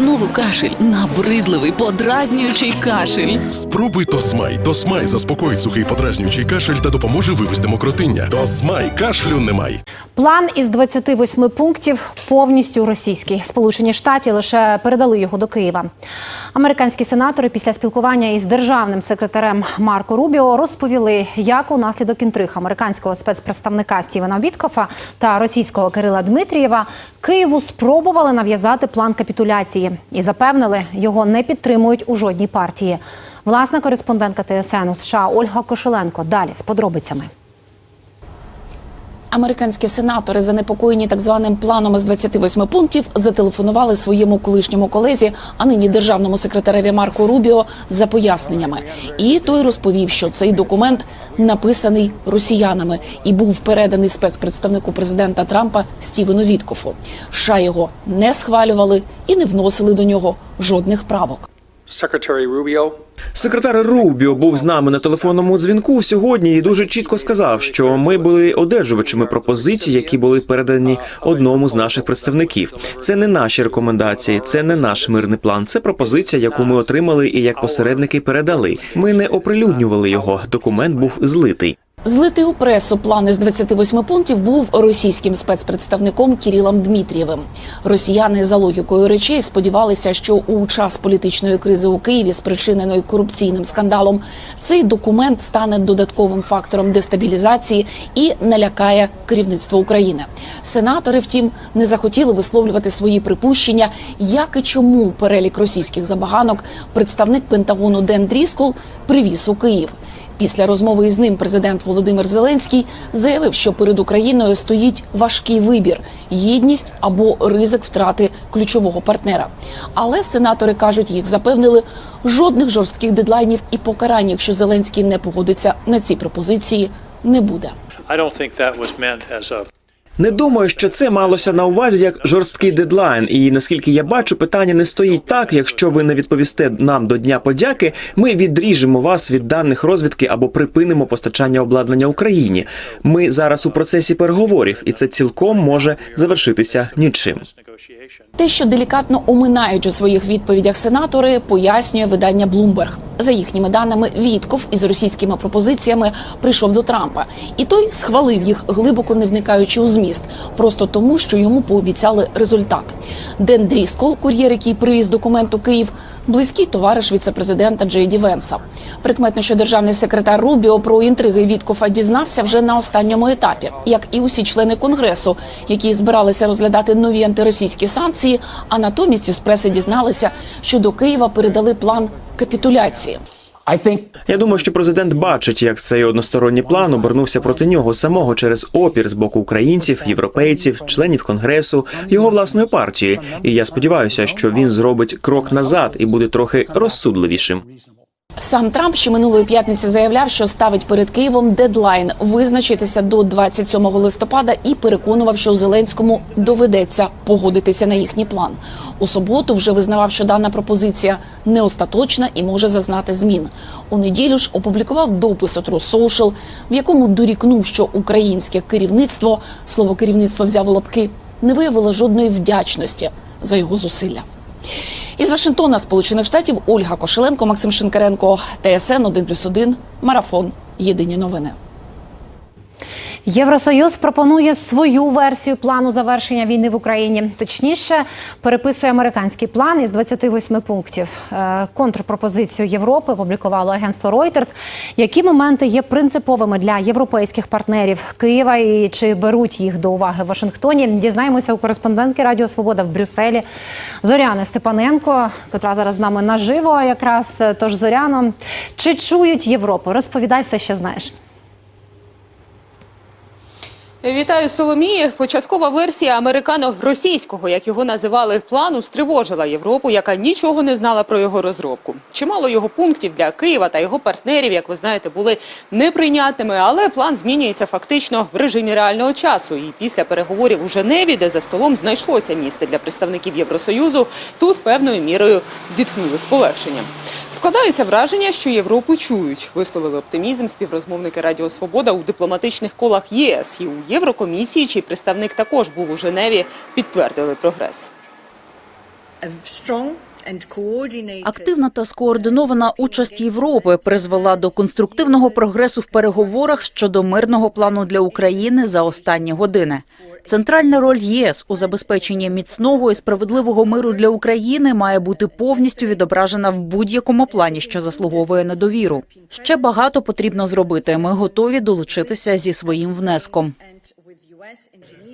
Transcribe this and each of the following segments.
Знову кашель, набридливий, подразнюючий кашель. Спробуй Тосмай. Тосмай заспокоїть сухий подразнюючий кашель та допоможе вивести мокротиння. Тосмай кашлю немає. План із 28 пунктів повністю російський. Сполучені Штати лише передали його до Києва. Американські сенатори після спілкування із державним секретарем Марко Рубіо розповіли, як унаслідок інтриг американського спецпредставника Стівена Віткофа та російського Кирила Дмитрієва Києву спробували нав'язати план капітуляції і запевнили, його не підтримують у жодній партії. Власна кореспондентка ТСН у США Ольга Кошеленко далі з подробицями. Американські сенатори, занепокоєні так званим планом з 28 пунктів, зателефонували своєму колишньому колезі, а нині державному секретареві Марко Рубіо за поясненнями. І той розповів, що цей документ написаний росіянами і був переданий спецпредставнику президента Трампа Стівену Віткофу. США його не схвалювали і не вносили до нього жодних правок. Секретар Рубіо був з нами на телефонному дзвінку сьогодні і дуже чітко сказав, що ми були одержувачами пропозицій, які були передані одному з наших представників. Це не наші рекомендації, це не наш мирний план. Це пропозиція, яку ми отримали і як посередники передали. Ми не оприлюднювали його. Документ був злитий. Злитий у пресу план із 28 пунктів був російським спецпредставником Кірілом Дмитрієвим. Росіяни за логікою речей сподівалися, що у час політичної кризи у Києві, спричиненої корупційним скандалом, цей документ стане додатковим фактором дестабілізації і налякає керівництво України. Сенатори, втім, не захотіли висловлювати свої припущення, як і чому перелік російських забаганок представник Пентагону Ден Дріскол привіз у Київ. Після розмови із ним президент Володимир Зеленський заявив, що перед Україною стоїть важкий вибір: гідність або ризик втрати ключового партнера. Але сенатори кажуть, їх запевнили жодних жорстких дедлайнів і покарань, якщо Зеленський не погодиться на ці пропозиції, не буде. I don't think that was meant as a Не думаю, що це малося на увазі як жорсткий дедлайн. І наскільки я бачу, питання не стоїть так. Якщо ви не відповісте нам до дня подяки, ми відріжемо вас від даних розвідки або припинимо постачання обладнання Україні. Ми зараз у процесі переговорів, і це цілком може завершитися нічим. Те, що делікатно оминають у своїх відповідях сенатори, пояснює видання Bloomberg. За їхніми даними, Вітков із російськими пропозиціями прийшов до Трампа, і той схвалив їх, глибоко не вникаючи у зміст, просто тому, що йому пообіцяли результат. Ден Дріскол, кур'єр, який привіз документ у Київ, близький товариш віцепрезидента Джей Ді Венса. Прикметно, що державний секретар Рубіо про інтриги Віткофа дізнався вже на останньому етапі, як і усі члени конгресу, які збиралися розглядати нові антиросійські санкції, а натомість із преси дізналися, що до Києва передали план капітуляції. Я думаю, що президент бачить, як цей односторонній план обернувся проти нього самого через опір з боку українців, європейців, членів конгресу, його власної партії. І я сподіваюся, що він зробить крок назад і буде трохи розсудливішим. Сам Трамп ще минулої п'ятниці заявляв, що ставить перед Києвом дедлайн визначитися до 27 листопада і переконував, що Зеленському доведеться погодитися на їхній план. У суботу вже визнавав, що дана пропозиція не остаточна і може зазнати змін. У неділю ж опублікував допис True Social, в якому дорікнув, що українське керівництво слово керівництво взяв у лапки, не виявило жодної вдячності за його зусилля. Із Вашингтона, Сполучених Штатів, Ольга Кошеленко, Максим Шинкаренко, ТСН 1+,1, Марафон. Єдині новини. Євросоюз пропонує свою версію плану завершення війни в Україні. Точніше, переписує американський план із 28 пунктів. Е, Контрпропозицію Європи опублікувало агентство Reuters. Які моменти є принциповими для європейських партнерів Києва і чи беруть їх до уваги в Вашингтоні? Дізнаємося у кореспондентки Радіо Свобода в Брюсселі Зоряни Степаненко, котра зараз з нами наживо. Якраз тож Зоряно, чи чують Європу? Розповідай все, що знаєш. Вітаю Соломії. Початкова версія американо-російського, як його називали, плану стривожила Європу, яка нічого не знала про його розробку. Чимало його пунктів для Києва та його партнерів, як ви знаєте, були неприйнятними, але план змінюється фактично в режимі реального часу. І після переговорів у Женеві, де за столом знайшлося місце для представників Євросоюзу, тут певною мірою зітхнули з полегшенням. Складається враження, що Європу чують. Висловили оптимізм співрозмовники Радіо Свобода у дипломатичних колах ЄС і у Єврокомісії, чий представник також був у Женеві, підтвердили прогрес. Активна та скоординована участь Європи призвела до конструктивного прогресу в переговорах щодо мирного плану для України за останні години. Центральна роль ЄС у забезпеченні міцного і справедливого миру для України має бути повністю відображена в будь-якому плані, що заслуговує на довіру. Ще багато потрібно зробити. Ми готові долучитися зі своїм внеском.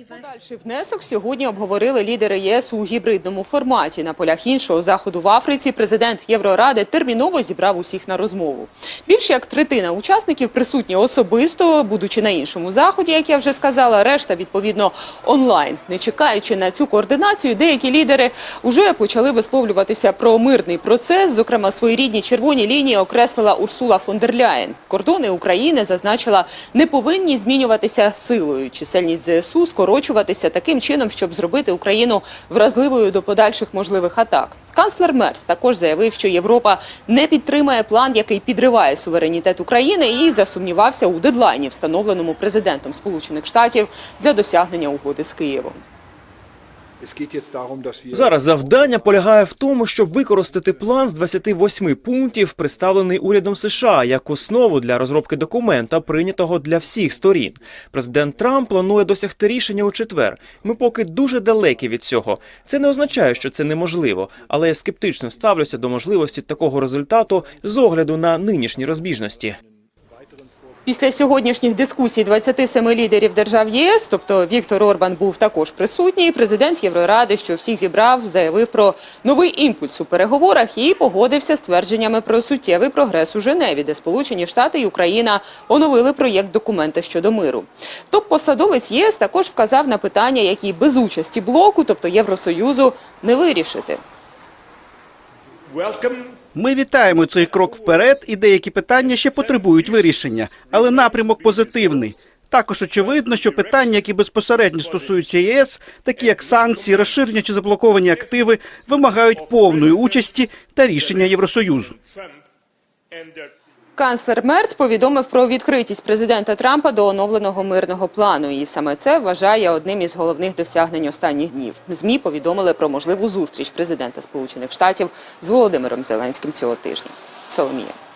Подальший внесок сьогодні обговорили лідери ЄС у гібридному форматі. На полях іншого заходу в Африці президент Євроради терміново зібрав усіх на розмову. Більше як третина учасників присутні особисто, будучи на іншому заході, як я вже сказала, решта відповідно онлайн. Не чекаючи на цю координацію, деякі лідери вже почали висловлюватися про мирний процес. Зокрема, своєрідні червоні лінії окреслила Урсула фон дер Ляєн. Кордони України зазначила не повинні змінюватися силою. Чисельність ЗСУ скорочуватися таким чином, щоб зробити Україну вразливою до подальших можливих атак. Канцлер Мерс також заявив, що Європа не підтримає план, який підриває суверенітет України, і засумнівався у дедлайні, встановленому президентом Сполучених Штатів для досягнення угоди з Києвом. Зараз завдання полягає в тому, щоб використати план з 28 пунктів, представлений урядом США, як основу для розробки документа, прийнятого для всіх сторін. Президент Трамп планує досягти рішення у четвер. Ми поки дуже далекі від цього. Це не означає, що це неможливо, але я скептично ставлюся до можливості такого результату з огляду на нинішні розбіжності. Після сьогоднішніх дискусій 27 лідерів держав ЄС, тобто Віктор Орбан був також присутній. Президент Євроради, що всіх зібрав, заявив про новий імпульс у переговорах і погодився з твердженнями про суттєвий прогрес у Женеві, де Сполучені Штати і Україна оновили проєкт документа щодо миру. Топ-посадовець ЄС також вказав на питання, які без участі блоку, тобто Євросоюзу, не вирішити. Ми вітаємо цей крок вперед, і деякі питання ще потребують вирішення, але напрямок позитивний. Також очевидно, що питання, які безпосередньо стосуються ЄС, такі як санкції, розширення чи заблоковані активи, вимагають повної участі та рішення Євросоюзу. Канцлер Мерц повідомив про відкритість президента Трампа до оновленого мирного плану. І саме це вважає одним із головних досягнень останніх днів. ЗМІ повідомили про можливу зустріч президента Сполучених Штатів з Володимиром Зеленським цього тижня. Соломія.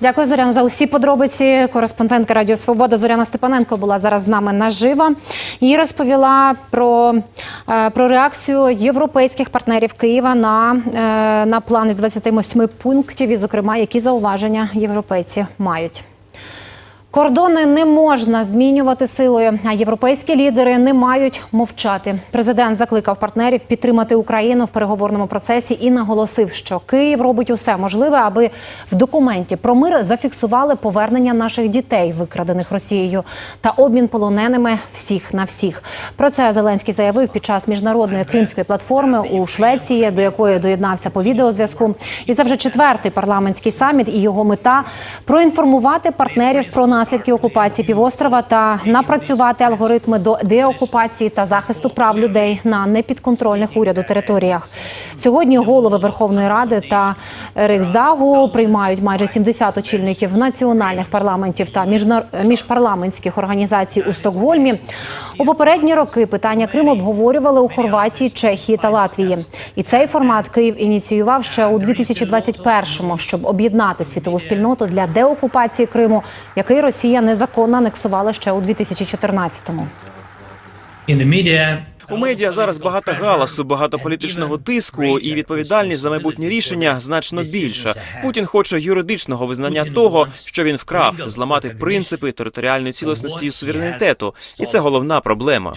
Дякую, Зоряна, за усі подробиці. Кореспондентка Радіо Свобода Зоряна Степаненко була зараз з нами наживо і розповіла про, е, про реакцію європейських партнерів Києва на, е, на плани з 28 пунктів, і, зокрема, які зауваження європейці мають. Кордони не можна змінювати силою, а європейські лідери не мають мовчати. Президент закликав партнерів підтримати Україну в переговорному процесі і наголосив, що Київ робить усе можливе, аби в документі про мир зафіксували повернення наших дітей, викрадених Росією, та обмін полоненими всіх на всіх. Про це Зеленський заявив під час міжнародної кримської платформи у Швеції, до якої доєднався по відеозв'язку. І це вже четвертий парламентський саміт, і його мета проінформувати партнерів про наслідки окупації півострова та напрацювати алгоритми до деокупації та захисту прав людей на непідконтрольних уряду територіях. Сьогодні голови Верховної Ради та Риксдагу приймають майже 70 очільників національних парламентів та міжпарламентських організацій у Стокгольмі. У попередні роки питання Криму обговорювали у Хорватії, Чехії та Латвії. І цей формат Київ ініціював ще у 2021-му, щоб об'єднати світову спільноту для деокупації Криму, який Росія незаконно анексувала ще у 2014-му. У медіа зараз багато галасу, багато політичного тиску, і відповідальність за майбутні рішення значно більша. Путін хоче юридичного визнання того, що він вкрав, зламати принципи територіальної цілісності і суверенітету, і це головна проблема.